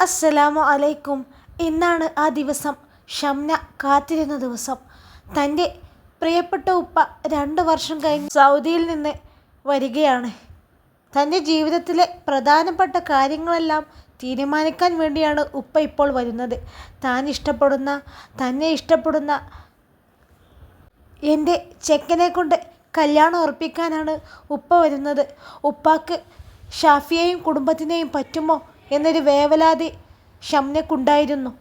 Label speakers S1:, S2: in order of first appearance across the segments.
S1: അസ്സലാമു അലൈക്കും. ഇന്നാണ് ആ ദിവസം. ഷംന കാത്തിരുന്ന ദിവസം. തന്റെ പ്രിയപ്പെട്ട ഉപ്പ രണ്ട് വർഷം കഴിഞ്ഞ് സൗദിയിൽ നിന്ന് വരികയാണ്. തന്റെ ജീവിതത്തിലെ പ്രധാനപ്പെട്ട കാര്യങ്ങളെല്ലാം തീരുമാനിക്കാൻ വേണ്ടിയാണ് ഉപ്പ ഇപ്പോൾ വരുന്നത്. താൻ ഇഷ്ടപ്പെടുന്ന തന്നെ ഇഷ്ടപ്പെടുന്ന എന്റെ ചെക്കനെ കൊണ്ട് കല്യാണം ഉറപ്പിക്കാനാണ് ഉപ്പ വരുന്നത്. ഉപ്പാക്ക് ഷാഫിയെയും കുടുംബത്തിനെയും പറ്റുമോ? എന്നൊരു വേവലാതി ഷംനക്കുണ്ടായിരുന്നു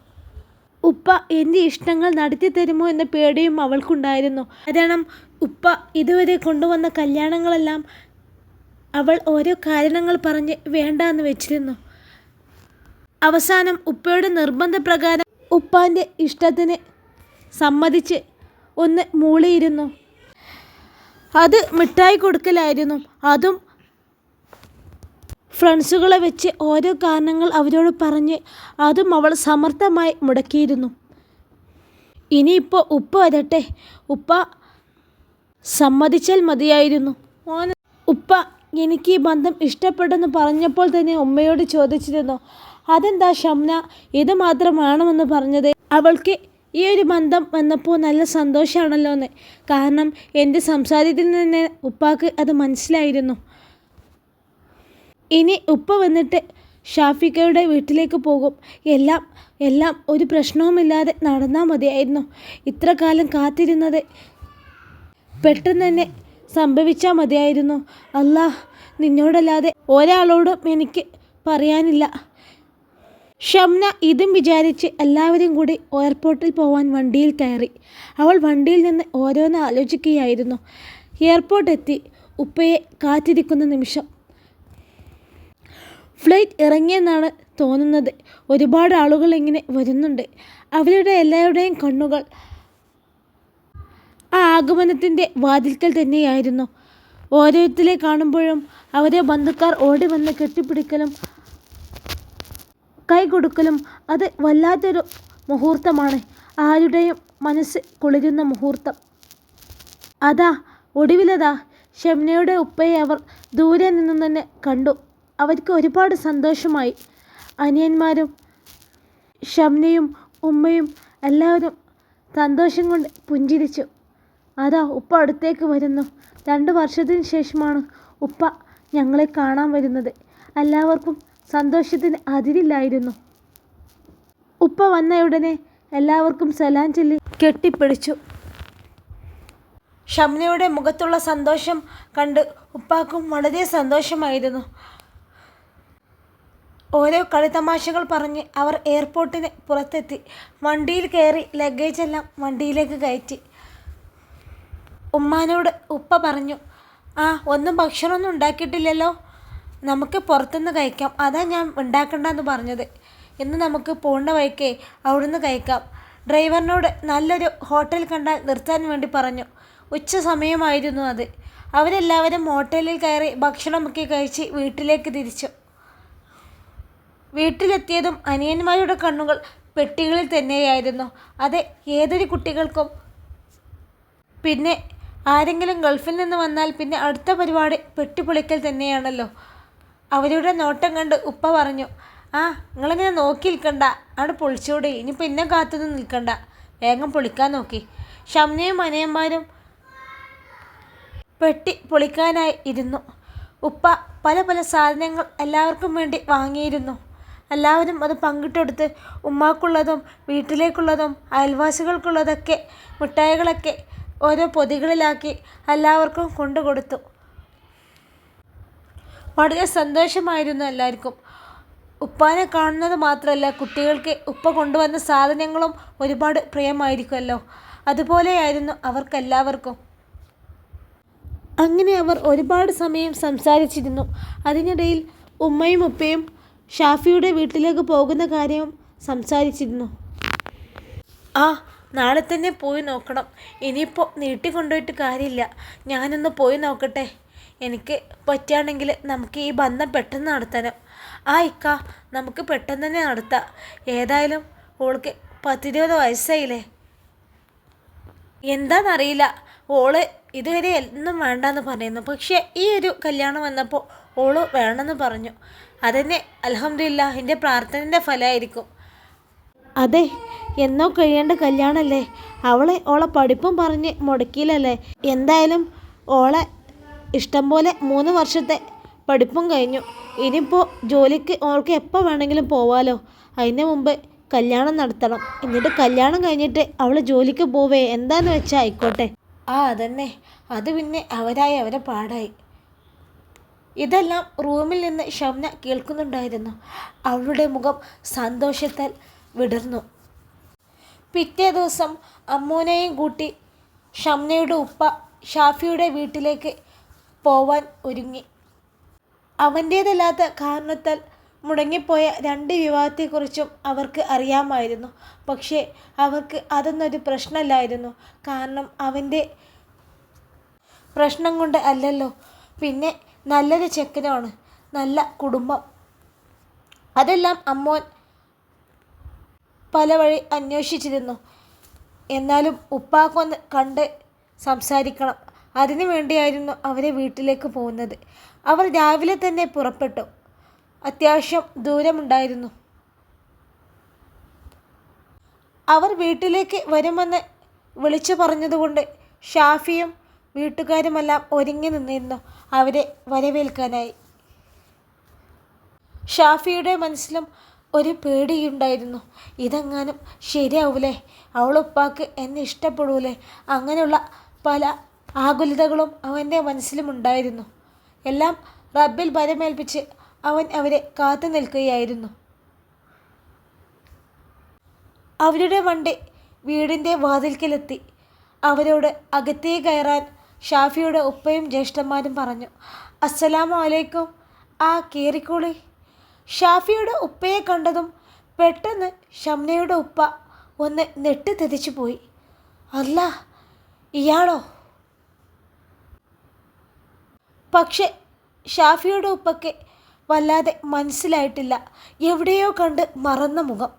S1: ഉപ്പ എന്റെ ഇഷ്ടങ്ങൾ നടത്തി തരുമോ എന്ന പേടിയും അവൾക്കുണ്ടായിരുന്നു. കാരണം ഉപ്പ ഇതുവരെ കൊണ്ടുവന്ന കല്യാണങ്ങളെല്ലാം അവൾ ഓരോ കാരണങ്ങൾ പറഞ്ഞ് വേണ്ട എന്ന് വെച്ചിരുന്നു. അവസാനം ഉപ്പയുടെ നിർബന്ധപ്രകാരം ഉപ്പാന്റെ ഇഷ്ടത്തിന് സമ്മതിച്ച് ഒന്ന് മൂളിയിരുന്നു. അത് മിഠായി കൊടുക്കലായിരുന്നു. അതും ഫ്രണ്ട്സുകളെ വെച്ച് ഓരോ കാരണങ്ങൾ അവരോട് പറഞ്ഞ് അതും അവൾ സമർത്ഥമായി മുടക്കിയിരുന്നു. ഇനിയിപ്പോൾ ഉപ്പ വരട്ടെ. ഉപ്പ സമ്മതിച്ചാൽ മതിയായിരുന്നു. ഓൻ ഉപ്പ എനിക്ക് ഈ ബന്ധം ഇഷ്ടപ്പെട്ടെന്ന് പറഞ്ഞപ്പോൾ തന്നെ ഉമ്മയോട് ചോദിച്ചിരുന്നു അതെന്താ ഷംന ഇത് മാത്രം വേണമെന്ന് പറഞ്ഞത്? അവൾക്ക് ഈ ഒരു ബന്ധം വന്നപ്പോൾ നല്ല സന്തോഷമാണല്ലോ എന്ന് കാരണം എന്റെ സംസാരത്തിൽ നിന്ന് ഉപ്പാക്ക് അത് മനസ്സിലായിരുന്നു. ഇനി ഉപ്പ വന്നിട്ട് ഷാഫിക്കയുടെ വീട്ടിലേക്ക് പോകും. എല്ലാം എല്ലാം ഒരു പ്രശ്നവുമില്ലാതെ നടന്നാൽ മതിയായിരുന്നു. ഇത്ര കാലം കാത്തിരുന്നത് പെട്ടെന്ന് തന്നെ സംഭവിച്ചാൽ മതിയായിരുന്നു. അല്ലാ നിന്നോടല്ലാതെ ഒരാളോടും എനിക്ക് പറയാനില്ല. ഷംന ഇതും വിചാരിച്ച് എല്ലാവരും കൂടി എയർപോർട്ടിൽ പോവാൻ വണ്ടിയിൽ കയറി. അവൾ വണ്ടിയിൽ നിന്ന് ഓരോന്ന് ആലോചിക്കുകയായിരുന്നു. എയർപോർട്ട് എത്തി ഉപ്പയെ കാത്തിരിക്കുന്ന നിമിഷം ഫ്ലൈറ്റ് ഇറങ്ങിയെന്നാണ് തോന്നുന്നത്. ഒരുപാട് ആളുകൾ ഇങ്ങനെ വരുന്നുണ്ട്. അവരുടെ എല്ലാവരുടെയും കണ്ണുകൾ ആ ആഗമനത്തിന്റെ വാതിൽക്കൽ തന്നെയായിരുന്നു. ഓരോരുത്തരെ കാണുമ്പോഴും അവരെ ബന്ധുക്കാർ ഓടി വന്ന് കെട്ടിപ്പിടിക്കലും കൈ കൊടുക്കലും അത് വല്ലാത്തൊരു മുഹൂർത്തമാണ്. ആരുടെയും മനസ്സ് കുളിരുന്ന മുഹൂർത്തം. അതാ ഒടുവിലതാ ഷംനയുടെ ഉപ്പയെ അവർ ദൂരെ നിന്നും തന്നെ കണ്ടു. അവർക്ക് ഒരുപാട് സന്തോഷമായി. അനിയന്മാരും ഷംനയും ഉമ്മയും എല്ലാവരും സന്തോഷം കൊണ്ട് പുഞ്ചിരിച്ചു. അതാ ഉപ്പ അടുത്തേക്ക് വരുന്നു. രണ്ട് വർഷത്തിന് ശേഷമാണ് ഉപ്പ ഞങ്ങളെ കാണാൻ വരുന്നത്. എല്ലാവർക്കും സന്തോഷത്തിന് അതിരില്ലായിരുന്നു. ഉപ്പ വന്നയുടനെ എല്ലാവർക്കും സലാം ചൊല്ലി കെട്ടിപ്പിടിച്ചു. ഷംനയുടെ മുഖത്തുള്ള സന്തോഷം കണ്ട് ഉപ്പാക്കും വളരെ സന്തോഷമായിരുന്നു. ഓരോ കളിതമാശകൾ പറഞ്ഞ് അവർ എയർപോർട്ടിന് പുറത്തെത്തി. വണ്ടിയിൽ കയറി ലഗേജ് എല്ലാം വണ്ടിയിലേക്ക് കയറ്റി. ഉമ്മാനോട് ഉപ്പ പറഞ്ഞു ആ ഒന്നും ഭക്ഷണമൊന്നും ഉണ്ടാക്കിയിട്ടില്ലല്ലോ. നമുക്ക് പുറത്തുനിന്ന് കഴിക്കാം. അതാ ഞാൻ ഉണ്ടാക്കണ്ടെന്ന് പറഞ്ഞത്. ഇന്ന് നമുക്ക് പോണ്ട വഴിക്കേ അവിടുന്ന് കഴിക്കാം. ഡ്രൈവറിനോട് നല്ലൊരു ഹോട്ടൽ കണ്ടാൽ നിർത്താൻ വേണ്ടി പറഞ്ഞു. ഉച്ച സമയമായിരുന്നു അത്. അവരെല്ലാവരും ഹോട്ടലിൽ കയറി ഭക്ഷണമൊക്കെ കഴിച്ച് വീട്ടിലേക്ക് തിരിച്ചു. വീട്ടിലെത്തിയതും അനിയന്മാരുടെ കണ്ണുകൾ പെട്ടികളിൽ തന്നെയായിരുന്നു. അത് ഏതൊരു കുട്ടികൾക്കും. പിന്നെ ആരെങ്കിലും ഗൾഫിൽ നിന്ന് വന്നാൽ പിന്നെ അടുത്ത പരിപാടി പെട്ടിപ്പൊളിക്കൽ തന്നെയാണല്ലോ. അവരുടെ നോട്ടം കണ്ട് ഉപ്പ പറഞ്ഞു ആ നിങ്ങളിങ്ങനെ നോക്കി നിൽക്കണ്ട. അവിടെ പൊളിച്ചോടെ. ഇനി പിന്നെ കാത്തുനിന്ന് നിൽക്കണ്ട. വേഗം പൊളിക്കാൻ നോക്കി. ഷംനയും അനിയന്മാരും പെട്ടി പൊളിക്കാനായി ഇരുന്നു. ഉപ്പ പല പല സാധനങ്ങൾ എല്ലാവർക്കും വേണ്ടി വാങ്ങിയിരുന്നു. എല്ലാവരും അത് പങ്കിട്ടെടുത്ത് ഉമ്മാക്കുള്ളതും വീട്ടിലേക്കുള്ളതും അയൽവാസികൾക്കുള്ളതൊക്കെ മിഠായികളൊക്കെ ഓരോ പൊതികളിലാക്കി എല്ലാവർക്കും കൊണ്ടു കൊടുത്തു വളരെ സന്തോഷമായിരുന്നു എല്ലാവർക്കും. ഉപ്പാനെ കാണുന്നത് മാത്രമല്ല കുട്ടികൾക്ക് ഉപ്പ കൊണ്ടുവന്ന സാധനങ്ങളും ഒരുപാട് പ്രിയമായിരിക്കുമല്ലോ. അതുപോലെയായിരുന്നു അവർക്കെല്ലാവർക്കും. അങ്ങനെ അവർ ഒരുപാട് സമയം സംസാരിച്ചിരുന്നു. അതിനിടയിൽ ഉമ്മയും ഉപ്പയും ഷാഫിയുടെ വീട്ടിലേക്ക് പോകുന്ന കാര്യം സംസാരിച്ചിരുന്നു. ആ നാളെ തന്നെ പോയി നോക്കണം. ഇനിയിപ്പോൾ നീട്ടിക്കൊണ്ടുപോയിട്ട് കാര്യമില്ല. ഞാനൊന്ന് പോയി നോക്കട്ടെ. എനിക്ക് പറ്റുകയാണെങ്കിൽ നമുക്ക് ഈ ബന്ധം പെട്ടെന്ന് നടത്തണം ആ ഇക്ക നമുക്ക് പെട്ടെന്ന് തന്നെ നടത്താം. ഏതായാലും ഓൾക്ക് പത്തിരുപത് വയസ്സായില്ലേ? എന്താണെന്നറിയില്ല ഓൾ ഇതുവരെ ഒന്നും വേണ്ടെന്ന് പറയുന്നു പക്ഷേ ഈ ഒരു കല്യാണം വന്നപ്പോൾ ഓൾ വേണമെന്ന് പറഞ്ഞു. അതന്നെ അലഹമില്ല എന്റെ പ്രാർത്ഥനന്റെ ഫലമായിരിക്കും അതെ എന്നോ കഴിയേണ്ട കല്യാണമല്ലേ അവളെ ഓളെ പഠിപ്പും പറഞ്ഞ് മുടക്കിയില്ലല്ലേ? എന്തായാലും ഓളെ ഇഷ്ടം പോലെ മൂന്ന് വർഷത്തെ പഠിപ്പും കഴിഞ്ഞു. ഇനിയിപ്പോൾ ജോലിക്ക് ഓൾക്ക് എപ്പോൾ വേണമെങ്കിലും പോവാലോ? അതിന് മുമ്പ് കല്യാണം നടത്തണം. എന്നിട്ട് കല്യാണം കഴിഞ്ഞിട്ട് അവൾ ജോലിക്ക് പോവേ. എന്താന്ന് വെച്ചാൽ ആയിക്കോട്ടെ. ആ അതന്നെ. അത് പിന്നെ അവരായി അവരെ പാടായി. ഇതെല്ലാം റൂമിൽ നിന്ന് ഷംന കേൾക്കുന്നുണ്ടായിരുന്നു. അവളുടെ മുഖം സന്തോഷത്താൽ വിടർന്നു. പിറ്റേ ദിവസം അമ്മൂനെയും കൂട്ടി ഷംനയുടെ ഉപ്പ ഷാഫിയുടെ വീട്ടിലേക്ക് പോവാൻ ഒരുങ്ങി. അവന്റേതല്ലാത്ത കാരണത്താൽ മുടങ്ങിപ്പോയ രണ്ട് വിവാഹത്തെക്കുറിച്ചും അവർക്ക് അറിയാമായിരുന്നു. പക്ഷേ അവർക്ക് അതൊന്നൊരു പ്രശ്നമല്ലായിരുന്നു. കാരണം അവന്റെ പ്രശ്നം കൊണ്ട് അല്ലല്ലോ. പിന്നെ നല്ലൊരു ചെക്കനാണ്. നല്ല കുടുംബം. അതെല്ലാം അമ്മോൻ പല വഴി അന്വേഷിച്ചിരുന്നു. എന്നാലും ഉപ്പാക്കൊന്ന് കണ്ട് സംസാരിക്കണം. അതിനു വേണ്ടിയായിരുന്നു അവരെ വീട്ടിലേക്ക് പോകുന്നത്. അവർ രാവിലെ തന്നെ പുറപ്പെട്ടു. അത്യാവശ്യം ദൂരമുണ്ടായിരുന്നു. അവർ വീട്ടിലേക്ക് വരുമെന്ന് വിളിച്ചു പറഞ്ഞതുകൊണ്ട് ഷാഫിയും വീട്ടുകാരുമെല്ലാം ഒരുങ്ങി നിന്നിരുന്നു. അവരെ വരവേൽക്കാനായി. ഷാഫിയുടെ മനസ്സിലും ഒരു പേടിയുണ്ടായിരുന്നു. ഇതെങ്ങാനും ശരിയാവൂലേ? അവളുപ്പാക്ക് എന്നെ ഇഷ്ടപ്പെടൂലേ? അങ്ങനെയുള്ള പല ആകുലതകളും അവന്റെ മനസ്സിലുമുണ്ടായിരുന്നു. എല്ലാം റബ്ബിൽ ഭരമേൽപ്പിച്ച് അവൻ അവരെ കാത്തു നിൽക്കുകയായിരുന്നു. അവരുടെ വണ്ടി വീടിന്റെ വാതിൽക്കലെത്തി. അവരോട് അകത്തേ കയറാൻ ഷാഫിയുടെ ഉപ്പയും ജ്യേഷ്ഠന്മാരും പറഞ്ഞു അസ്സലാമു അലൈക്കും ആ കയറിക്കോളി ഷാഫിയുടെ ഉപ്പയെ കണ്ടതും പെട്ടെന്ന് ഷംനയുടെ ഉപ്പ ഒന്ന് നെട്ടിത്തെതിച്ചു പോയി. അല്ല ഇയാളോ? പക്ഷെ ഷാഫിയുടെ ഉപ്പയ്ക്ക് വല്ലാതെ മനസ്സിലായിട്ടില്ല. എവിടെയോ കണ്ട് മറന്ന മുഖം.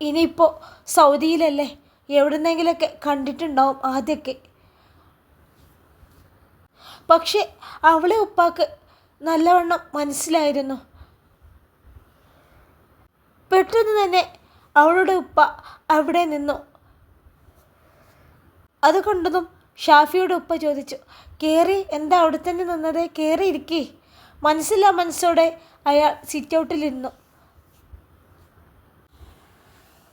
S1: ഇനിയിപ്പോൾ സൗദിയിലല്ലേ? എവിടുന്നെങ്കിലൊക്കെ കണ്ടിട്ടുണ്ടാവും ആദ്യമൊക്കെ പക്ഷെ അവളെ ഉപ്പാക്ക് നല്ലവണ്ണം മനസ്സിലായിരുന്നു. പെട്ടെന്ന് തന്നെ അവളുടെ ഉപ്പ അവിടെ നിന്നു. അതുകൊണ്ടതും ഷാഫിയുടെ ഉപ്പ ചോദിച്ചു കയറി എന്താ അവിടെ തന്നെ നിന്നത്? കയറി ഇരിക്കേ. മനസ്സില്ലാ മനസ്സോടെ അയാൾ സിറ്റ് ഔട്ടിലിരുന്നു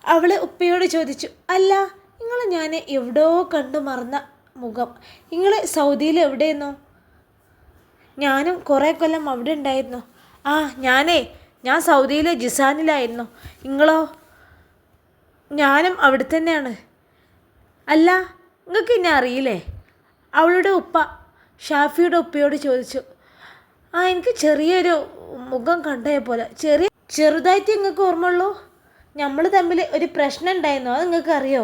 S1: അവൾ ഉപ്പയോട് ചോദിച്ചു അല്ല നിങ്ങൾ ഞാൻ എവിടെയോ കണ്ടു മറന്ന മുഖം. നിങ്ങൾ സൗദിയിൽ എവിടെയെന്നോ ഞാനും കുറേ കൊല്ലം അവിടെ ഉണ്ടായിരുന്നു. ആ ഞാനേ ഞാൻ സൗദിയിലെ ജിസാനിലായിരുന്നു. നിങ്ങളോ? ഞാനും അവിടെ തന്നെയാണ്. അല്ല നിങ്ങൾക്ക് എന്നെ അറിയില്ലേ? അവളുടെ ഉപ്പ ഷാഫിയുടെ ഉപ്പയോട് ചോദിച്ചു. ആ എനിക്ക് ചെറിയൊരു മുഖം കണ്ടേ പോലെ. ചെറിയ ചെറുതായിട്ട് നിങ്ങൾക്ക് ഓർമ്മയുള്ളൂ? നമ്മൾ തമ്മിൽ ഒരു പ്രശ്നം ഉണ്ടായിരുന്നു. അത് നിങ്ങൾക്ക് അറിയോ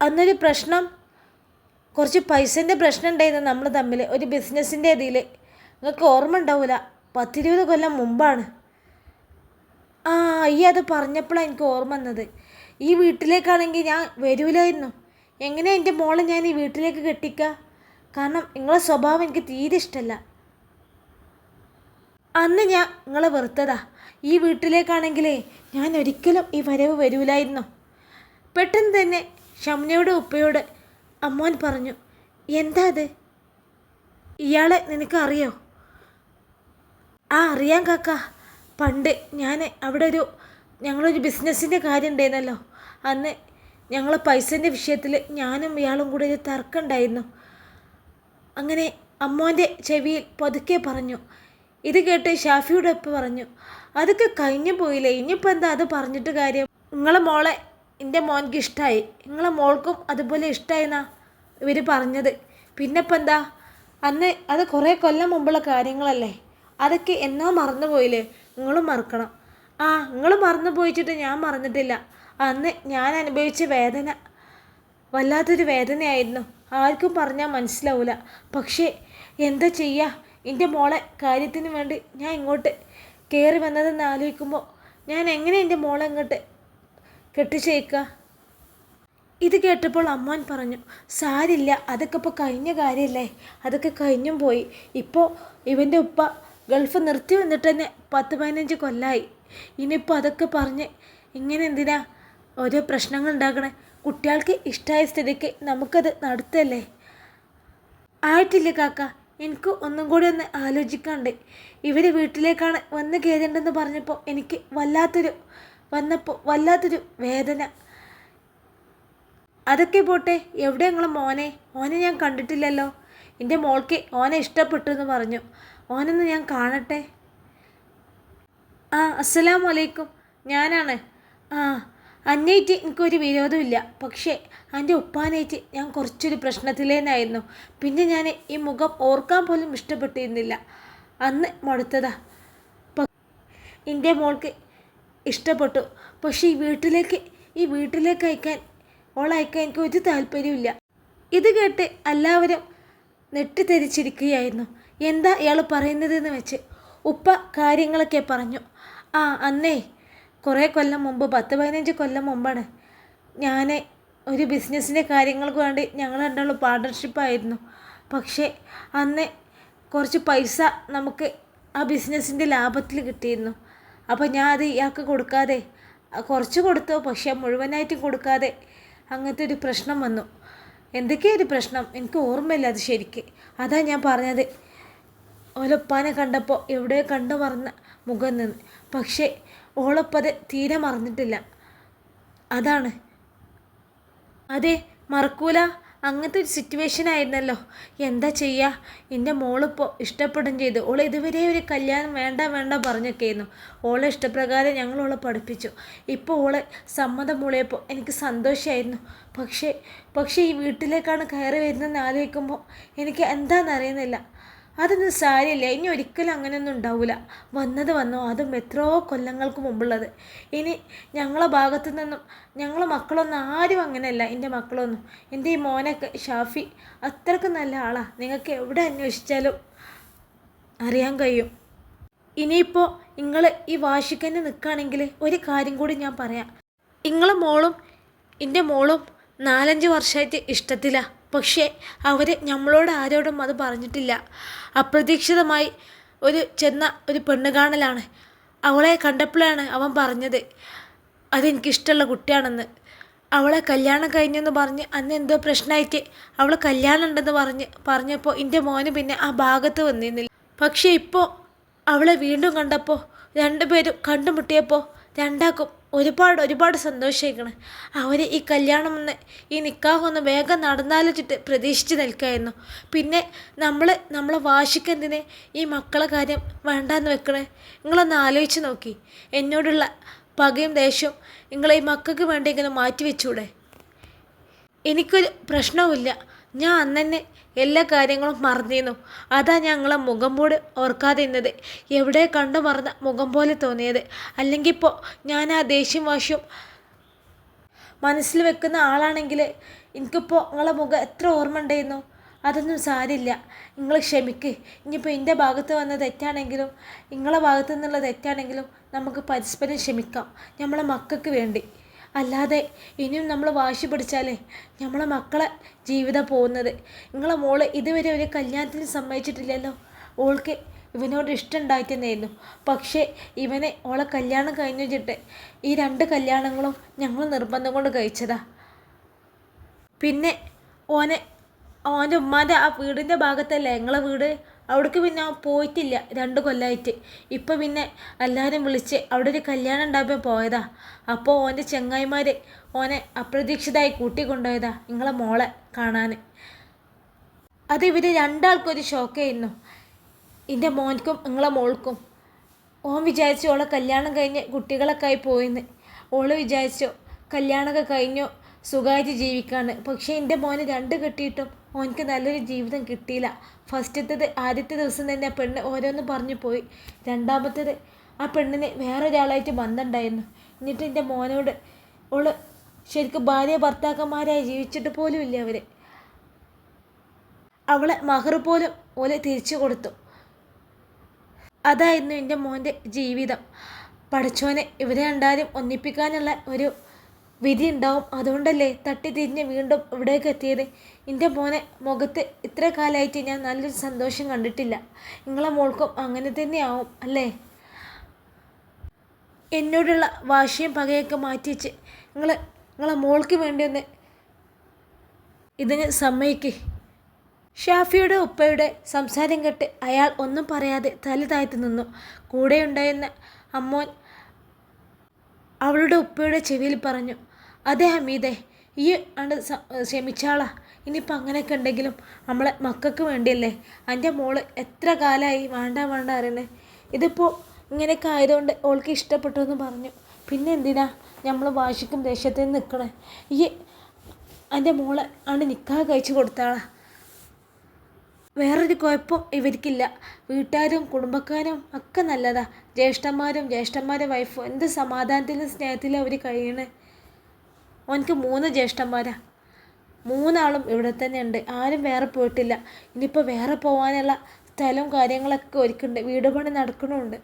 S1: അന്നൊരു പ്രശ്നം കുറച്ച് പൈസേന്റെ പ്രശ്നം ഉണ്ടായിരുന്നു നമ്മൾ തമ്മിൽ. ഒരു ബിസിനസ്സിന്റെ ഇതിൽ. നിങ്ങൾക്ക് ഓർമ്മ ഉണ്ടാവില്ല പത്തിരുപത് കൊല്ലം മുമ്പാണ്. ആ ഈ അത് പറഞ്ഞപ്പോഴാണ് എനിക്ക് ഓർമ്മ വന്നത്. ഈ വീട്ടിലേക്കാണെങ്കിൽ ഞാൻ വരൂലായിരുന്നു. എങ്ങനെ എന്റെ മോളെ ഞാൻ ഈ വീട്ടിലേക്ക് കെട്ടിക്കുക? കാരണം നിങ്ങളെ സ്വഭാവം എനിക്ക് തീരെ ഇഷ്ടമല്ല. അന്ന് ഞാൻ നിങ്ങളെ വെറുത്തതാ. ഈ വീട്ടിലേക്കാണെങ്കിലേ ഞാൻ ഒരിക്കലും ഈ വരവ് വരൂലായിരുന്നു. പെട്ടെന്ന് തന്നെ ഷംനയുടെ ഉപ്പയോട് അമ്മോൻ പറഞ്ഞു എന്താ അത് ഇയാളെ നിനക്ക് അറിയോ ആ അറിയാം കാക്ക. പണ്ട് ഞാൻ അവിടെ ഒരു ഞങ്ങളൊരു ബിസിനസ്സിന്റെ കാര്യം ഉണ്ടായിരുന്നല്ലോ. അന്ന് ഞങ്ങൾ പൈസന്റെ വിഷയത്തിൽ ഞാനും ഇയാളും കൂടെ ഒരു തർക്കം ഉണ്ടായിരുന്നു. അങ്ങനെ അമ്മോന്റെ ചെവിയിൽ പതുക്കെ പറഞ്ഞു. ഇത് കേട്ട് ഷാഫിയുടെ ഒപ്പ് പറഞ്ഞു അതൊക്കെ കഴിഞ്ഞു പോയില്ലേ? ഇനിയിപ്പോൾ എന്താ അത് പറഞ്ഞിട്ട് കാര്യം? നിങ്ങളെ മോളെ എന്റെ മോൻക്ക് ഇഷ്ടമായി നിങ്ങളെ മോൾക്കും അതുപോലെ ഇഷ്ടമായിന്നാ ഇവർ പറഞ്ഞത്. പിന്നെ ഇപ്പം എന്താ അന്ന് അത് കുറേ കൊല്ലം മുമ്പുള്ള കാര്യങ്ങളല്ലേ? അതൊക്കെ എന്നോ മറന്നു പോയില്ലേ നിങ്ങളും മറക്കണം. ആ നിങ്ങൾ മറന്നു പോയിച്ചിട്ട് ഞാൻ മറന്നിട്ടില്ല. അന്ന് ഞാൻ അനുഭവിച്ച വേദന വല്ലാത്തൊരു വേദനയായിരുന്നു. ആർക്കും പറഞ്ഞാൽ മനസ്സിലാവില്ല പക്ഷേ എന്താ ചെയ്യുക എന്റെ മോളെ കാര്യത്തിന് വേണ്ടി ഞാൻ ഇങ്ങോട്ട് കയറി വന്നതെന്ന് ആലോചിക്കുമ്പോൾ ഞാൻ എങ്ങനെ എന്റെ മോളെ ഇങ്ങോട്ട് കെട്ടിച്ചേക്കുക ഇത് കേട്ടപ്പോൾ അമ്മാൻ പറഞ്ഞു സാരില്ല അതൊക്കെ ഇപ്പോൾ കഴിഞ്ഞ കാര്യമല്ലേ അതൊക്കെ കഴിഞ്ഞും പോയി. ഇപ്പോൾ ഇവന്റെ ഉപ്പ ഗൾഫ് നിർത്തി വന്നിട്ട് തന്നെ പത്ത് പതിനഞ്ച് കൊല്ലായി. ഇനിയിപ്പോൾ അതൊക്കെ പറഞ്ഞ് ഇങ്ങനെ എന്തിനാ ഓരോ പ്രശ്നങ്ങൾ ഉണ്ടാക്കണേ? കുട്ടികൾക്ക് ഇഷ്ടമായ സ്ഥിതിക്ക് നമുക്കത് നടത്തല്ലേ? ആയിട്ടില്ല കാക്ക. എനിക്ക് ഒന്നും കൂടി ഒന്ന് ആലോചിക്കാണ്ട്. ഇവർ വീട്ടിലേക്കാണ് വന്ന് കയറേണ്ടതെന്ന് പറഞ്ഞപ്പോൾ എനിക്ക് വല്ലാത്തൊരു വന്നപ്പോൾ വല്ലാത്തൊരു വേദന. അതൊക്കെ പോട്ടെ എവിടെ നിങ്ങളെ മോനെ? ഓനെ ഞാൻ കണ്ടിട്ടില്ലല്ലോ. എന്റെ മോൾക്ക് ഓനെ ഇഷ്ടപ്പെട്ടു എന്ന് പറഞ്ഞു. ഓനൊന്ന് ഞാൻ കാണട്ടെ? ആ അസ്സലാം വലൈക്കും ഞാനാണ്. ആ അന്നേറ്റ് എനിക്കൊരു വിരോധമില്ല. പക്ഷേ എന്റെ ഉപ്പാനേറ്റ് ഞാൻ കുറച്ചൊരു പ്രശ്നത്തിലേനായിരുന്നു. പിന്നെ ഞാൻ ഈ മുഖം ഓർക്കാൻ പോലും ഇഷ്ടപ്പെട്ടിരുന്നില്ല. അന്ന് മടുത്തതാ. എന്റെ മോൾക്ക് ഇഷ്ടപ്പെട്ടു. പക്ഷേ ഈ വീട്ടിലേക്ക് ഈ വീട്ടിലേക്ക് അയക്കാൻ ഓളയക്കാൻ എനിക്ക് ഒരു താല്പര്യമില്ല ഇത് കേട്ട് എല്ലാവരും നെട്ടിത്തെരിച്ചിരിക്കുകയായിരുന്നു എന്താ ഇയാൾ പറയുന്നതെന്ന് വെച്ച് ഉപ്പ കാര്യങ്ങളൊക്കെ പറഞ്ഞു. ആ അന്നേ കുറേ കൊല്ലം മുമ്പ് പത്ത് പതിനഞ്ച് കൊല്ലം മുമ്പാണ് ഞാൻ ഒരു ബിസിനസ്സിന്റെ കാര്യങ്ങൾക്ക് വേണ്ടി ഞങ്ങൾ രണ്ടാളും പാർട്ട്ണർഷിപ്പായിരുന്നു. പക്ഷേ അന്ന് കുറച്ച് പൈസ നമുക്ക് ആ ബിസിനസ്സിന്റെ ലാഭത്തിൽ കിട്ടിയിരുന്നു. അപ്പോൾ ഞാൻ അത് ഇയാൾക്ക് കൊടുക്കാതെ കുറച്ച് കൊടുത്തു പക്ഷേ മുഴുവനായിട്ട് കൊടുക്കാതെ അങ്ങനത്തെ ഒരു പ്രശ്നം വന്നു. എന്തൊക്കെയാ ഒരു പ്രശ്നം? എനിക്ക് ഓർമ്മയില്ല അത് ശരിക്ക്. അതാ ഞാൻ പറഞ്ഞത്. ഓലപ്പാനെ കണ്ടപ്പോൾ എവിടെ കണ്ടു മറന്ന മുഖം നിന്ന്. പക്ഷേ ഓളപ്പത് തീരെ മറന്നിട്ടില്ല. അതാണ്. അതെ മറക്കൂല. അങ്ങനത്തെ ഒരു സിറ്റുവേഷൻ ആയിരുന്നല്ലോ. എന്താ ചെയ്യുക എന്റെ മോളിപ്പോൾ ഇഷ്ടപ്പെടും ചെയ്തു. ഓൾ ഇതുവരെ ഒരു കല്യാണം വേണ്ട വേണ്ട പറഞ്ഞൊക്കെയായിരുന്നു. ഓളെ ഇഷ്ടപ്രകാരം ഞങ്ങൾ ഓളെ പഠിപ്പിച്ചു. ഇപ്പോൾ ഓളെ സമ്മതം മൂളിയപ്പോൾ എനിക്ക് സന്തോഷമായിരുന്നു പക്ഷേ പക്ഷേ ഈ വീട്ടിലേക്കാണ് കയറി വരുന്നതെന്ന് ആലോചിക്കുമ്പോൾ എനിക്ക് എന്താണെന്ന് അറിയുന്നില്ല അതൊന്നും സാരിയില്ല ഇനി ഒരിക്കലും അങ്ങനെയൊന്നും ഉണ്ടാവില്ല വന്നത് വന്നോ അതും എത്രയോ കൊല്ലങ്ങൾക്ക് മുമ്പുള്ളത്. ഇനി ഞങ്ങളെ ഭാഗത്തു നിന്നും ഞങ്ങളെ മക്കളൊന്നും ആരും അങ്ങനെയല്ല. എന്റെ മക്കളൊന്നും. എന്റെ ഈ മോനൊക്കെ ഷാഫി അത്രയ്ക്ക് നല്ല ആളാണ് നിങ്ങൾക്ക് എവിടെ അന്വേഷിച്ചാലും അറിയാൻ കഴിയും. ഇനിയിപ്പോൾ നിങ്ങൾ ഈ വാശിക്കന്നെ നിൽക്കുകയാണെങ്കിൽ ഒരു കാര്യം കൂടി ഞാൻ പറയാം. നിങ്ങളെ മോളും എന്റെ മോളും നാലഞ്ച് വർഷമായിട്ട് ഇഷ്ടത്തിലാണ് പക്ഷേ അവർ നമ്മളോട് ആരോടും അത് പറഞ്ഞിട്ടില്ല. അപ്രതീക്ഷിതമായി ഒരു ചെന്ന ഒരു പെണ്ണ് കാണലാണ്. അവളെ കണ്ടപ്പോഴാണ് അവൻ പറഞ്ഞത് അതെനിക്കിഷ്ടമുള്ള കുട്ടിയാണെന്ന്. അവളെ കല്യാണം കഴിഞ്ഞെന്ന് പറഞ്ഞ് അന്ന് എന്തോ പ്രശ്നമായിട്ട് അവൾ കല്യാണം ഉണ്ടെന്ന് പറഞ്ഞ് പറഞ്ഞപ്പോൾ എന്റെ മോന് പിന്നെ ആ ഭാഗത്ത് വന്നിരുന്നില്ല. പക്ഷേ ഇപ്പോൾ അവളെ വീണ്ടും കണ്ടപ്പോൾ രണ്ടുപേരും കണ്ടുമുട്ടിയപ്പോൾ രണ്ടാക്കും ഒരുപാട് ഒരുപാട് സന്തോഷിക്കണം അവർ ഈ കല്യാണം ഒന്ന് ഈ നിക്കാഹൊന്ന് വേഗം നടന്നാലോച്ചിട്ട് പ്രതീക്ഷിച്ച് നിൽക്കായിരുന്നു. പിന്നെ നമ്മൾ നമ്മളെ വാശിക്കെന്തിന് ഈ മക്കളെ കാര്യം വേണ്ടാന്ന് വെക്കണേ? നിങ്ങളൊന്ന് ആലോചിച്ച് നോക്കി. എന്നോടുള്ള പകയും ദേഷ്യവും നിങ്ങളെ ഈ മക്കൾക്ക് വേണ്ടിയെങ്കിലും മാറ്റി വെച്ചൂടെ എനിക്കൊരു പ്രശ്നവുമില്ല. ഞാൻ അന്ന് എല്ലാ കാര്യങ്ങളും മറന്നിരുന്നു. അതാ ഞങ്ങളെ മുഖം മൂടി ഓർക്കാതെ ഇന്നത് എവിടെ കണ്ടു മറന്ന മുഖം പോലെ തോന്നിയത്. അല്ലെങ്കിൽ ഇപ്പോൾ ഞാൻ ആ ദേഷ്യം വാശിയും മനസ്സിൽ വെക്കുന്ന ആളാണെങ്കിൽ എനിക്കിപ്പോൾ നിങ്ങളെ മുഖം എത്ര ഓർമ്മ ഉണ്ടായിരുന്നു? അതൊന്നും സാരില്ല. നിങ്ങൾ ക്ഷമിക്ക്. ഇനിയിപ്പോൾ എന്റെ ഭാഗത്ത് വന്ന തെറ്റാണെങ്കിലും നിങ്ങളെ ഭാഗത്തു നിന്നുള്ള തെറ്റാണെങ്കിലും നമുക്ക് പരസ്പരം ക്ഷമിക്കാം. നമ്മളെ മക്കൾക്ക് വേണ്ടി. അല്ലാതെ ഇനിയും നമ്മൾ വാശി പിടിച്ചാലേ നമ്മളെ മക്കളെ ജീവിതം പോകുന്നത്. നിങ്ങളെ മോൾ ഇതുവരെ ഒരു കല്യാണത്തിന് സമ്മതിച്ചിട്ടില്ലല്ലോ. ഓൾക്ക് ഇവനോട് ഇഷ്ടം ഉണ്ടാക്കുന്നതായിരുന്നു പക്ഷേ ഇവനെ ഓളെ കല്യാണം കഴിഞ്ഞു വെച്ചിട്ട് ഈ രണ്ട് കല്യാണങ്ങളും ഞങ്ങൾ നിർബന്ധം കൊണ്ട് കഴിച്ചതാ. പിന്നെ ഓനെ ഓന്റെ ഉമ്മാന്റെ ആ വീടിന്റെ ഭാഗത്തല്ലേ ഞങ്ങളെ വീട്? അവിടേക്ക് പിന്നെ പോയിട്ടില്ല രണ്ട് കൊല്ലമായിട്ട് ഇപ്പം പിന്നെ എല്ലാവരും വിളിച്ച് അവിടെ ഒരു കല്യാണം ഉണ്ടാകുമ്പോൾ പോയതാ. അപ്പോൾ ഓന്റെ ചെങ്ങായിമാർ ഓനെ അപ്രതീക്ഷിതമായി കൂട്ടിക്കൊണ്ടുപോയതാ നിങ്ങളെ മോളെ കാണാൻ അത് ഇവർ രണ്ടാൾക്കൊരു ഷോക്കായിരുന്നു എന്റെ മോൻക്കും നിങ്ങളെ മോൾക്കും. ഓൻ വിചാരിച്ചു ഓളെ കല്യാണം കഴിഞ്ഞ് കുട്ടികളൊക്കെ ആയി പോയിന്ന്. ഓൾ വിചാരിച്ചു കല്യാണമൊക്കെ കഴിഞ്ഞു സുഖമായിട്ട് ജീവിക്കാണ് പക്ഷേ എന്റെ മോന് രണ്ട് കിട്ടിയിട്ടും ഓനക്ക് നല്ലൊരു ജീവിതം കിട്ടിയില്ല. ഫസ്റ്റത്തേത് ആദ്യത്തെ ദിവസം തന്നെ ആ പെണ്ണ് ഓരോന്ന് പറഞ്ഞു പോയി. രണ്ടാമത്തേത് ആ പെണ്ണിന് വേറൊരാളായിട്ട് ബന്ധമുണ്ടായിരുന്നു എന്നിട്ട് എന്റെ മോനോട് ഓൾ ശരിക്കും ഭാര്യ ഭർത്താക്കന്മാരായി ജീവിച്ചിട്ട് പോലും ഇല്ല അവർ അവളെ മഹർ പോലും ഓലെ തിരിച്ചു കൊടുത്തു. അതായിരുന്നു എന്റെ മോന്റെ ജീവിതം. പഠിച്ചോനെ ഇവരെ രണ്ടാരും ഒന്നിപ്പിക്കാനുള്ള ഒരു വിധി ഉണ്ടാവും അതുകൊണ്ടല്ലേ തട്ടി തിരിഞ്ഞ് വീണ്ടും ഇവിടേക്ക് എത്തിയത്? എന്റെ മോനെ മുഖത്ത് ഇത്ര കാലമായിട്ട് ഞാൻ നല്ലൊരു സന്തോഷം കണ്ടിട്ടില്ല. നിങ്ങളെ മോൾക്കും അങ്ങനെ തന്നെയാവും അല്ലേ? എന്നോടുള്ള വാശിയും പകയൊക്കെ മാറ്റി വെച്ച് നിങ്ങൾ നിങ്ങളെ മോൾക്ക് വേണ്ടി ഒന്ന് ഇതിന് സമ്മതിക്ക്. ഷാഫിയുടെ ഉപ്പയുടെ സംസാരം കേട്ട് അയാൾ ഒന്നും പറയാതെ തല താഴ്ത്തി നിന്നു. കൂടെയുണ്ടായിരുന്ന അമ്മോൻ അവളുടെ ഉപ്പയുടെ ചെവിയിൽ പറഞ്ഞു അതെ ഹമീദേ ഈ ആണ് ക്ഷമിച്ചാളാ. ഇനിയിപ്പോൾ അങ്ങനെയൊക്കെ ഉണ്ടെങ്കിലും നമ്മളെ മക്കൾക്ക് വേണ്ടിയല്ലേ? എന്റെ മോൾ എത്ര കാലമായി വേണ്ട വേണ്ട അറിയണേ ഇതിപ്പോൾ ഇങ്ങനെയൊക്കെ ആയതുകൊണ്ട് ഓൾക്ക് ഇഷ്ടപ്പെട്ടു എന്ന് പറഞ്ഞു. പിന്നെ എന്തിനാ നമ്മൾ വാശിക്കും ദേഷ്യത്തിൽ നിൽക്കണേ ഈ എന്റെ മോളെ ആണ് നിൽക്കാൻ കഴിച്ചു കൊടുത്താളാ. വേറൊരു കുഴപ്പം ഇവർക്കില്ല. വീട്ടുകാരും കുടുംബക്കാരും ഒക്കെ നല്ലതാ. ജ്യേഷ്ഠന്മാരും ജ്യേഷ്ഠന്മാരുടെ വൈഫും എന്ത് സമാധാനത്തിലും സ്നേഹത്തിലും അവർ കഴിയണേ. ഓനക്ക് മൂന്ന് ജ്യേഷ്ഠന്മാരാ. മൂന്നാളും ഇവിടെ തന്നെ ഉണ്ട് ആരും വേറെ പോയിട്ടില്ല. ഇനിയിപ്പോൾ വേറെ പോകാനുള്ള സ്ഥലവും കാര്യങ്ങളൊക്കെ ഒരുക്കുന്നുണ്ട്. വീട് പണി നടക്കണമുണ്ട്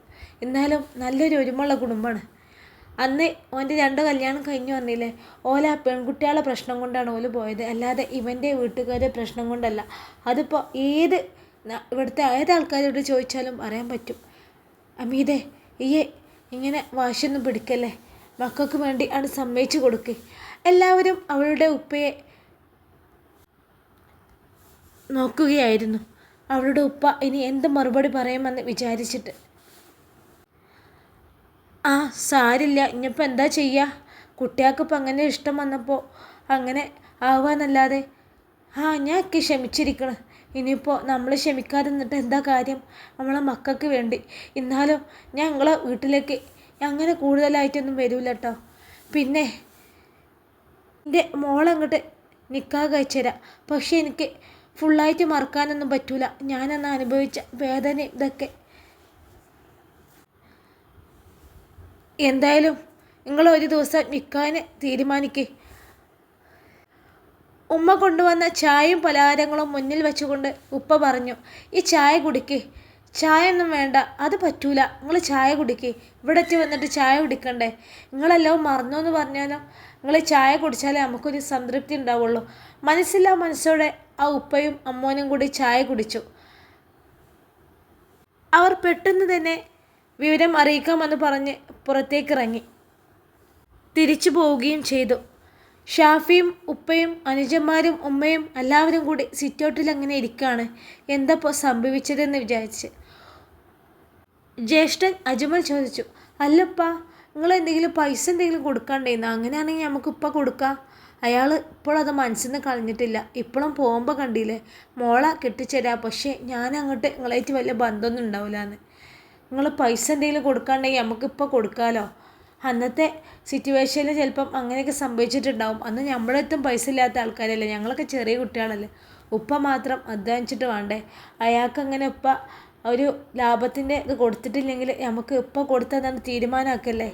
S1: എന്നാലും നല്ലൊരു ഒരുമുള്ള കുടുംബമാണ്. അന്ന് ഓന്റെ രണ്ട് കല്യാണം കഴിഞ്ഞു വന്നില്ലേ ഓല പെൺകുട്ടികളെ പ്രശ്നം കൊണ്ടാണ് ഓൽ പോയത്. അല്ലാതെ ഇവന്റെ വീട്ടുകാരുടെ പ്രശ്നം കൊണ്ടല്ല. അതിപ്പോൾ ഏത് ഇവിടുത്തെ ഏത് ആൾക്കാരോട് ചോദിച്ചാലും അറിയാൻ പറ്റും. അമീതേ ഈ ഇങ്ങനെ വാശിയൊന്നും പിടിക്കല്ലേ? മക്കൾക്ക് വേണ്ടി ആണ് സമ്മതിച്ചു കൊടുക്ക്. എല്ലാവരും അവളുടെ ഉപ്പയെ നോക്കുകയായിരുന്നു. അവളുടെ ഉപ്പ ഇനി എന്ത് മറുപടി പറയുമെന്ന് വിചാരിച്ചിട്ട്. ആ സാരില്ല ഇനിയിപ്പോൾ എന്താ ചെയ്യുക കുട്ടികൾക്കിപ്പോൾ അങ്ങനെ ഇഷ്ടം വന്നപ്പോൾ അങ്ങനെ ആവാന്നല്ലാതെ ആ ഞാൻ ഒക്കെ ക്ഷമിച്ചിരിക്കണം. ഇനിയിപ്പോൾ നമ്മൾ ക്ഷമിക്കാതെ നിന്നിട്ട് എന്താ കാര്യം? നമ്മളെ മക്കൾക്ക് വേണ്ടി. എന്നാലും ഞാൻ നിങ്ങളെ വീട്ടിലേക്ക് അങ്ങനെ കൂടുതലായിട്ടൊന്നും വരില്ല കേട്ടോ പിന്നെ എന്റെ മോളങ്ങോട്ട് നിൽക്കാൻ കഴിച്ചുതരാം പക്ഷേ എനിക്ക് ഫുള്ളായിട്ട് മറക്കാനൊന്നും പറ്റൂല. ഞാനന്ന് അനുഭവിച്ച വേദന ഇതൊക്കെ. എന്തായാലും നിങ്ങൾ ഒരു ദിവസം നിൽക്കാൻ തീരുമാനിക്ക്. ഉമ്മ കൊണ്ടുവന്ന ചായയും പലഹാരങ്ങളും മുന്നിൽ വെച്ചുകൊണ്ട് ഉപ്പ പറഞ്ഞു ഈ ചായ കുടിക്ക്. ചായ ഒന്നും വേണ്ട. അത് പറ്റൂല. നിങ്ങൾ ചായ കുടിക്കേ. ഇവിടെ വന്നിട്ട് ചായ കുടിക്കണ്ടേ? നിങ്ങളെല്ലാം മറന്നു എന്ന് പറഞ്ഞാലോ? നിങ്ങൾ ചായ കുടിച്ചാലേ നമുക്കൊരു സംതൃപ്തി ഉണ്ടാവുള്ളൂ. മനസ്സില്ലാ മനസ്സോടെ ആ ഉപ്പയും അമ്മോനും കൂടി ചായ കുടിച്ചു. അവർ പെട്ടെന്ന് തന്നെ വിവരം അറിയിക്കാമെന്ന് പറഞ്ഞ് പുറത്തേക്ക് ഇറങ്ങി തിരിച്ചു പോവുകയും ചെയ്തു. ഷാഫിയും ഉപ്പയും അനുജന്മാരും ഉമ്മയും എല്ലാവരും കൂടി സിറ്റൗട്ടിൽ അങ്ങനെ ഇരിക്കുകയാണ് എന്തപ്പോൾ സംഭവിച്ചതെന്ന് വിചാരിച്ച്. ജ്യേഷ്ഠൻ അജ്മൽ ചോദിച്ചു അല്ലപ്പ നിങ്ങൾ എന്തെങ്കിലും പൈസ എന്തെങ്കിലും കൊടുക്കാണ്ടേന്ന് അങ്ങനെയാണെങ്കിൽ നമുക്ക് ഇപ്പം കൊടുക്കാം. അയാൾ ഇപ്പോഴത് മനസ്സിൽ നിന്ന് കളഞ്ഞിട്ടില്ല. ഇപ്പോഴും പോകുമ്പോൾ കണ്ടില്ലേ? മോളെ കെട്ടിച്ചേരാ. പക്ഷേ ഞാൻ അങ്ങോട്ട് നിങ്ങളായിട്ട് വലിയ ബന്ധമൊന്നും ഉണ്ടാവില്ല എന്ന് നിങ്ങൾ പൈസ എന്തെങ്കിലും കൊടുക്കാണ്ടെങ്കിൽ നമുക്കിപ്പോൾ കൊടുക്കാമല്ലോ അന്നത്തെ സിറ്റുവേഷനിൽ ചിലപ്പം അങ്ങനെയൊക്കെ സംഭവിച്ചിട്ടുണ്ടാവും. അന്ന് നമ്മുടെ അടുത്തും പൈസ ഇല്ലാത്ത ആൾക്കാരല്ലേ? ഞങ്ങളൊക്കെ ചെറിയ കുട്ടികളല്ലേ? ഉപ്പ മാത്രം അധ്വാനിച്ചിട്ട് വേണ്ടേ? അയാൾക്ക് അങ്ങനെ ഉപ്പ ഒരു ലാഭത്തിന്റെ ഇത് കൊടുത്തിട്ടില്ലെങ്കിൽ നമുക്ക് ഇപ്പോൾ കൊടുത്താൽ തന്നെ തീരുമാനമാക്കല്ലേ?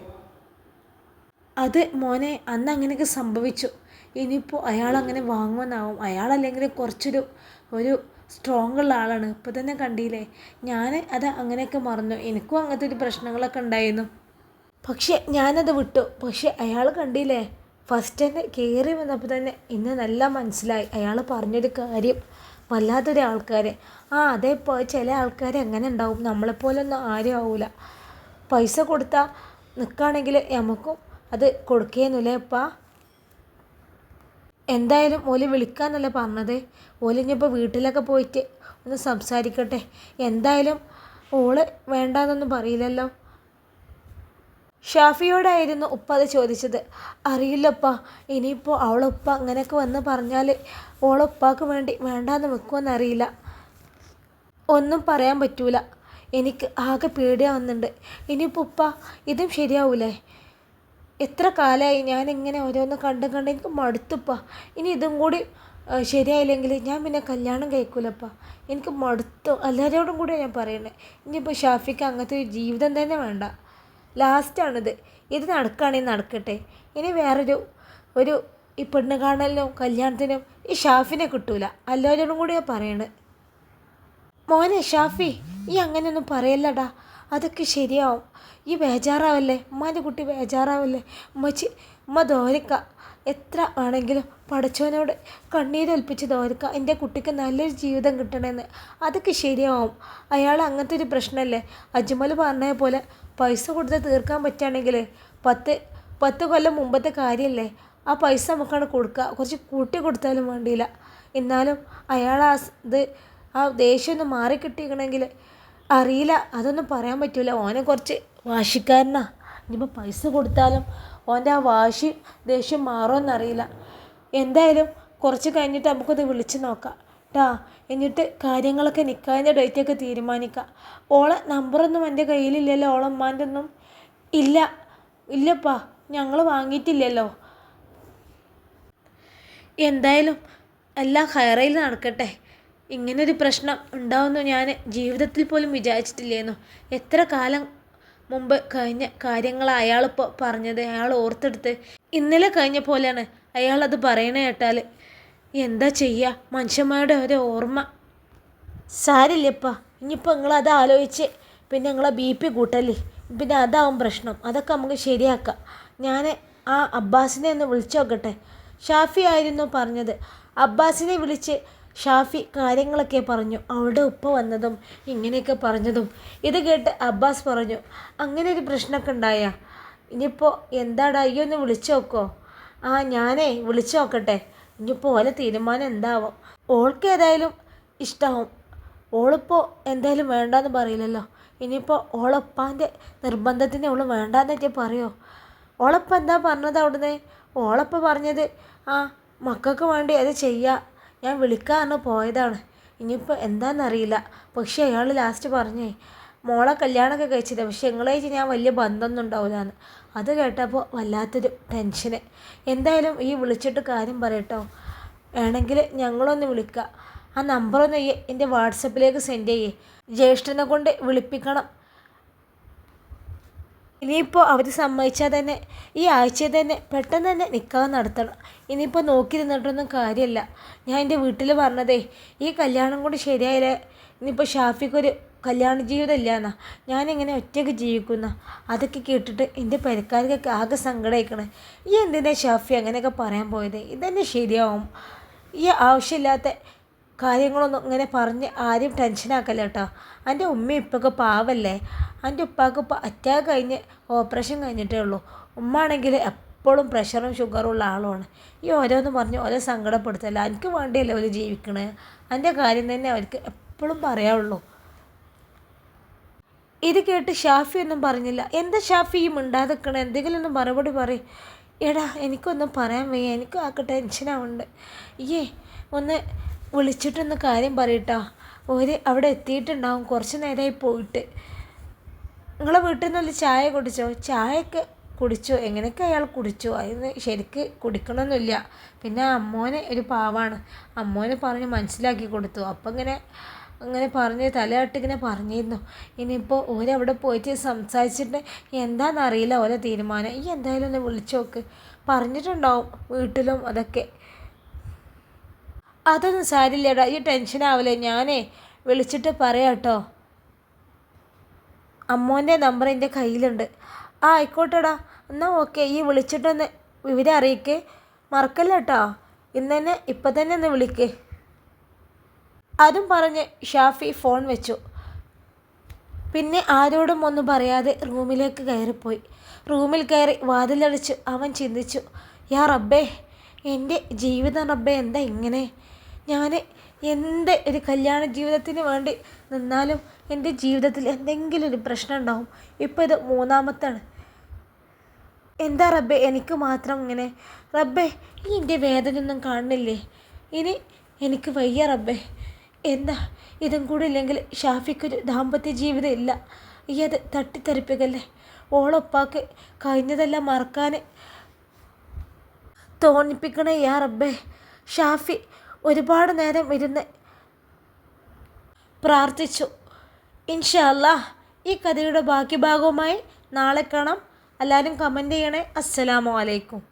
S1: അത് മോനെ അന്ന് അങ്ങനെയൊക്കെ സംഭവിച്ചു. ഇനിയിപ്പോൾ അയാൾ അങ്ങനെ വാങ്ങുമെന്നാവും. അയാളല്ലെങ്കിൽ കുറച്ചൊരു ഒരു സ്ട്രോങ് ഉള്ള ആളാണ്. ഇപ്പോൾ തന്നെ കണ്ടില്ലേ? ഞാൻ അത് അങ്ങനെയൊക്കെ മറന്നു. എനിക്കും അങ്ങനത്തെ ഒരു പ്രശ്നങ്ങളൊക്കെ ഉണ്ടായിരുന്നു. പക്ഷേ ഞാനത് വിട്ടു. പക്ഷേ അയാൾ കണ്ടില്ലേ? ഫസ്റ്റ് തന്നെ കയറി വന്നപ്പോൾ തന്നെ ഇന്ന് നല്ല മനസ്സിലായി. അയാൾ പറഞ്ഞൊരു കാര്യം വല്ലാത്തൊരു ആൾക്കാരെ. ആ അതേപ്പോൾ ചില ആൾക്കാർ എങ്ങനെ ഉണ്ടാവും നമ്മളെപ്പോലൊന്നും ആരും ആവില്ല പൈസ കൊടുത്താൽ നിൽക്കുകയാണെങ്കിൽ നമുക്കും അത് കൊടുക്കേന്നില്ലേ അപ്പ എന്തായാലും ഓൽ വിളിക്കാന്നല്ലേ പറഞ്ഞത്. ഓൽ ഇനിയിപ്പോൾ വീട്ടിലൊക്കെ പോയിട്ട് ഒന്ന് സംസാരിക്കട്ടെ. എന്തായാലും ഓൾ വേണ്ടാന്നൊന്നും പറയില്ലല്ലോ. ഷാഫിയോടായിരുന്നു ഉപ്പ അത് ചോദിച്ചത്. അറിയില്ലപ്പ ഇനിയിപ്പോൾ അവളുപ്പ അങ്ങനെയൊക്കെ വന്ന് പറഞ്ഞാൽ ഓളുപ്പാക്ക് വേണ്ടി വേണ്ടാന്ന് വെക്കുമെന്നറിയില്ല ഒന്നും പറയാൻ പറ്റൂല. എനിക്ക് ആകെ പേടിയാവുന്നുണ്ട് ഇനിയിപ്പോൾ ഉപ്പ ഇതും ശരിയാവൂലേ? എത്ര കാലമായി ഞാനിങ്ങനെ ഓരോന്ന് കണ്ടും കണ്ട് എനിക്ക് മടുത്തുപ്പ. ഇനി ഇതും കൂടി ശരിയായില്ലെങ്കിൽ ഞാൻ പിന്നെ കല്യാണം കഴിക്കൂലപ്പ. എനിക്ക് മടുത്തു. എല്ലാവരോടും കൂടി ഞാൻ പറയണേ. ഇനിയിപ്പോൾ ഷാഫിക്ക് അങ്ങനത്തെ ഒരു ജീവിതം തന്നെ വേണ്ട. ലാസ്റ്റാണിത്. ഇത് നടക്കുകയാണെങ്കിൽ നടക്കട്ടെ. ഇനി വേറൊരു ഒരു ഈ പെണ്ണ് കാണലിനും കല്യാണത്തിനും ഈ ഷാഫിനെ കിട്ടൂല. എല്ലാവരോടും കൂടിയാണ് പറയണത് മോനെ ഷാഫി ഈ അങ്ങനെയൊന്നും പറയല്ലടാ. അതൊക്കെ ശരിയാവും. ഈ ബേജാറാവല്ലേ? ഉമ്മാന്റെ കുട്ടി ബേജാറാവല്ലേ? ഉമ്മച്ചി ഉമ്മ ദോരക്ക എത്ര ആണെങ്കിലും പടച്ചവനോട് കണ്ണീരൊൽപ്പിച്ച് ദോരക്ക എന്റെ കുട്ടിക്ക് നല്ലൊരു ജീവിതം കിട്ടണമെന്ന്. അതൊക്കെ ശരിയാവും. അയാൾ അങ്ങനത്തെ ഒരു പ്രശ്നമല്ലേ? അജ്മൽ പറഞ്ഞ പോലെ പൈസ കൊടുത്ത് തീർക്കാൻ പറ്റുകയാണെങ്കിൽ പത്ത് പത്ത് കൊല്ലം മുമ്പത്തെ കാര്യമല്ലേ? ആ പൈസ നമുക്കാണ് കൊടുക്കുക. കുറച്ച് കൂട്ടി കൊടുത്താലും വേണ്ടിയില്ല. എന്നാലും അയാൾ ആ ഇത് ആ ദേഷ്യം ഒന്ന് മാറിക്കിട്ടിക്കണമെങ്കിൽ അറിയില്ല. അതൊന്നും പറയാൻ പറ്റില്ല ഓനെ കുറച്ച് വാശിക്കാരനാ. ഇനിയിപ്പോൾ പൈസ കൊടുത്താലും ഓന്റെ ആ വാശി ദേഷ്യം മാറുമെന്നറിയില്ല എന്തായാലും കുറച്ച് കഴിഞ്ഞിട്ട് നമുക്കത് വിളിച്ച് നോക്കാം. ട്ടാ എന്നിട്ട് കാര്യങ്ങളൊക്കെ നിൽക്കാതിന്റെ ഡേറ്റൊക്കെ തീരുമാനിക്കാം. ഓളെ നമ്പറൊന്നും എന്റെ കയ്യിലില്ലല്ലോ ഓളെ ഉമ്മാന്റെ ഒന്നും ഇല്ല. ഇല്ലപ്പാ ഞങ്ങൾ വാങ്ങിയിട്ടില്ലല്ലോ. എന്തായാലും എല്ലാം ഹൈറയിൽ നടക്കട്ടെ. ഇങ്ങനൊരു പ്രശ്നം ഉണ്ടാവുമെന്ന് ഞാൻ ജീവിതത്തിൽ പോലും വിചാരിച്ചിട്ടില്ലായിരുന്നു എത്ര കാലം മുമ്പ് കഴിഞ്ഞ കാര്യങ്ങൾ അയാളിപ്പോൾ പറഞ്ഞത് അയാൾ ഓർത്തെടുത്ത് ഇന്നലെ കഴിഞ്ഞ പോലെയാണ്. അയാളത് പറയണ കേട്ടാൽ എന്താ ചെയ്യുക മനുഷ്യന്മാരുടെ ഒരു ഓർമ്മ. സാരില്ലപ്പാ ഇനിയിപ്പോൾ നിങ്ങളത് ആലോചിച്ച് പിന്നെ നിങ്ങളെ ബി പി കൂട്ടല്ലേ പിന്നെ അതാവും പ്രശ്നം. അതൊക്കെ നമുക്ക് ശരിയാക്കാം. ഞാൻ ആ അബ്ബാസിനെ ഒന്ന് വിളിച്ചു നോക്കട്ടെ. ഷാഫി ആയിരുന്നു പറഞ്ഞത്. അബ്ബാസിനെ വിളിച്ച് ഷാഫി കാര്യങ്ങളൊക്കെ പറഞ്ഞു. അവളുടെ ഉപ്പ വന്നതും ഇങ്ങനെയൊക്കെ പറഞ്ഞതും. ഇത് കേട്ട് അബ്ബാസ് പറഞ്ഞു അങ്ങനെ ഒരു പ്രശ്നമൊക്കെ ഉണ്ടായ? ഇനിയിപ്പോൾ എന്താടാ? ഈ ഒന്ന് വിളിച്ചു നോക്കോ. ആ ഞാനേ വിളിച്ചു നോക്കട്ടെ. ഇനിയിപ്പോൾ ഓലെ തീരുമാനം എന്താവും? ഓൾക്ക് ഏതായാലും ഇഷ്ടമാവും ഓളിപ്പോൾ എന്തായാലും വേണ്ടാന്ന് പറയില്ലല്ലോ. ഇനിയിപ്പോൾ ഓളപ്പാന്റെ നിർബന്ധത്തിന് അവൾ വേണ്ടാന്നൊക്കെ പറയുമോ ഓളപ്പം എന്താ പറഞ്ഞത് അവിടുന്ന്? ഓളപ്പം പറഞ്ഞത് ആ മക്കൾക്ക് വേണ്ടി അത് ചെയ്യുക ഞാൻ വിളിക്കാമെന്ന് പോയതാണ്. ഇനിയിപ്പോൾ എന്താണെന്നറിയില്ല പക്ഷേ അയാൾ ലാസ്റ്റ് പറഞ്ഞേ മോളെ കല്യാണമൊക്കെ കഴിച്ചത് പക്ഷെ നിങ്ങളായിട്ട് ഞാൻ വലിയ ബന്ധമൊന്നും ഉണ്ടാവില്ലാന്ന് അത് കേട്ടപ്പോൾ വല്ലാത്തൊരു ടെൻഷന് എന്തായാലും ഈ വിളിച്ചിട്ട് കാര്യം പറയട്ടോ. വേണമെങ്കിൽ ഞങ്ങളൊന്ന് വിളിക്കുക ആ നമ്പറൊന്ന് എന്റെ വാട്സപ്പിലേക്ക് സെൻഡ് ചെയ്യേ. ജ്യേഷ്ഠനെ കൊണ്ട് വിളിപ്പിക്കണം. ഇനിയിപ്പോൾ അവർ സമ്മതിച്ചാൽ തന്നെ ഈ ആഴ്ചയിൽ തന്നെ പെട്ടെന്ന് തന്നെ നിൽക്കാൻ നടത്തണം. ഇനിയിപ്പോൾ നോക്കിയിരുന്നിട്ടൊന്നും കാര്യമില്ല ഞാൻ എന്റെ വീട്ടിൽ പറഞ്ഞതേ ഈ കല്യാണം കൂടി ശരിയായില്ലേ. ഇനിയിപ്പോൾ ഷാഫിക്കൊരു കല്യാണ ജീവിതം ഇല്ല എന്നാ ഞാനിങ്ങനെ ഒറ്റയ്ക്ക് ജീവിക്കുന്ന. അതൊക്കെ കേട്ടിട്ട് എന്റെ പെരക്കാർക്കൊക്കെ ആകെ സങ്കടമായിക്കണേ ഈ എന്തിനാ ഷാഫി അങ്ങനെയൊക്കെ പറയാൻ പോയത്? ഇതന്നെ ശരിയാവും. ഈ ആവശ്യമില്ലാത്ത കാര്യങ്ങളൊന്നും ഇങ്ങനെ പറഞ്ഞ് ആരും ടെൻഷനാക്കല്ല കേട്ടോ എന്റെ ഉമ്മ ഇപ്പൊക്കെ പാവല്ലേ? എന്റെ ഉപ്പാക്ക് ഇപ്പോൾ അറ്റാക്ക് കഴിഞ്ഞ് ഓപ്പറേഷൻ കഴിഞ്ഞിട്ടേ ഉള്ളൂ. ഉമ്മ ആണെങ്കിൽ എപ്പോഴും പ്രഷറും ഷുഗറും ഉള്ള ആളുമാണ്. ഈ ഓരോന്ന് പറഞ്ഞ് ഓരോ സങ്കടപ്പെടുത്തല്ല? എനിക്ക് വേണ്ടിയല്ലേ അവർ ജീവിക്കണേ? എന്റെ കാര്യം തന്നെ അവർക്ക് എപ്പോഴും പറയാവുള്ളൂ. ഇത് കേട്ട് ഷാഫി ഒന്നും പറഞ്ഞില്ല. എന്താ ഷാഫി ഈ മിണ്ടാതെക്കണ എന്തെങ്കിലും ഒന്ന് മറുപടി പറയും. എടാ എനിക്കൊന്നും പറയാൻ വയ്യ. എനിക്ക് ആക്കെ ടെൻഷനാവുന്നുണ്ട് ഏ ഒന്ന് വിളിച്ചിട്ടൊന്ന് കാര്യം പറയട്ടോ. ഓര് അവിടെ എത്തിയിട്ടുണ്ടാവും. കുറച്ച് നേരമായി പോയിട്ട്. നിങ്ങളെ വീട്ടിൽ നിന്ന് ചായ കുടിച്ചോ? ചായയൊക്കെ കുടിച്ചു? എങ്ങനെയൊക്കെ അയാൾ കുടിച്ചു? അതിന് ശരിക്ക് കുടിക്കണമെന്നില്ല പിന്നെ അമ്മോനെ ഒരു പാവാണ്. അമ്മോനെ പറഞ്ഞ് മനസ്സിലാക്കി കൊടുത്തു. അപ്പം ഇങ്ങനെ അങ്ങനെ പറഞ്ഞ് തലയാട്ടിങ്ങനെ പറഞ്ഞിരുന്നു. ഇനിയിപ്പോൾ ഓരവിടെ പോയിട്ട് സംസാരിച്ചിട്ട് എന്താണെന്നറിയില്ല ഓരോ തീരുമാനം. ഈ എന്തായാലും ഒന്ന് വിളിച്ചു നോക്ക്. പറഞ്ഞിട്ടുണ്ടാവും വീട്ടിലും അതൊക്കെ. അതൊന്നും സാരില്ലടാ ഈ ടെൻഷൻ ആവില്ലേ ഞാനേ വിളിച്ചിട്ട് പറയാം കേട്ടോ അമ്മോന്റെ നമ്പർ എന്റെ കയ്യിലുണ്ട്. ആ ആയിക്കോട്ടെടാ. എന്നാൽ ഓക്കെ ഈ വിളിച്ചിട്ടൊന്ന് വിവരം അറിയിക്കേ. മറക്കല്ല കേട്ടോ ഇന്ന് തന്നെ ഇപ്പം തന്നെ ഒന്ന് വിളിക്കേ. അതും പറഞ്ഞ് ഷാഫി ഫോൺ വെച്ചു. പിന്നെ ആരോടും ഒന്നും പറയാതെ റൂമിലേക്ക് കയറിപ്പോയി. റൂമിൽ കയറി വാതിലടിച്ചു അവൻ ചിന്തിച്ചു യാ റബ്ബേ എന്റെ ജീവിതം റബ്ബേ എന്താ ഇങ്ങനെ? ഞാൻ എന്ത് ഒരു കല്യാണ ജീവിതത്തിന് വേണ്ടി നിന്നാലും എന്റെ ജീവിതത്തിൽ എന്തെങ്കിലും ഒരു പ്രശ്നം ഉണ്ടാവും. ഇപ്പോൾ ഇത് മൂന്നാമത്താണ്. എന്താ റബ്ബേ എനിക്ക് മാത്രം ഇങ്ങനെ. റബ്ബേ ഈ എന്റെ വേദനയൊന്നും കാണുന്നില്ലേ? ഇനി എനിക്ക് വയ്യ റബ്ബേ. എന്താ? ഇതും കൂടി ഇല്ലെങ്കിൽ ഷാഫിക്കൊരു ദാമ്പത്യ ജീവിതം ഇല്ല. ഈ അത് തട്ടിത്തെറിപ്പിക്കല്ലേ? ഓളൊപ്പാക്ക് കഴിഞ്ഞതെല്ലാം മറക്കാൻ തോന്നിപ്പിക്കണേ യാ റബ്ബേ. ഷാഫി ഒരുപാട് നേരം ഇരുന്ന് പ്രാർത്ഥിച്ചു. ഇൻഷല്ല ഈ കഥയുടെ ബാക്കി ഭാഗവുമായി നാളെ കാണാം. എല്ലാവരും കമന്റ് ചെയ്യണേ. അസ്സലാമു അലൈക്കും.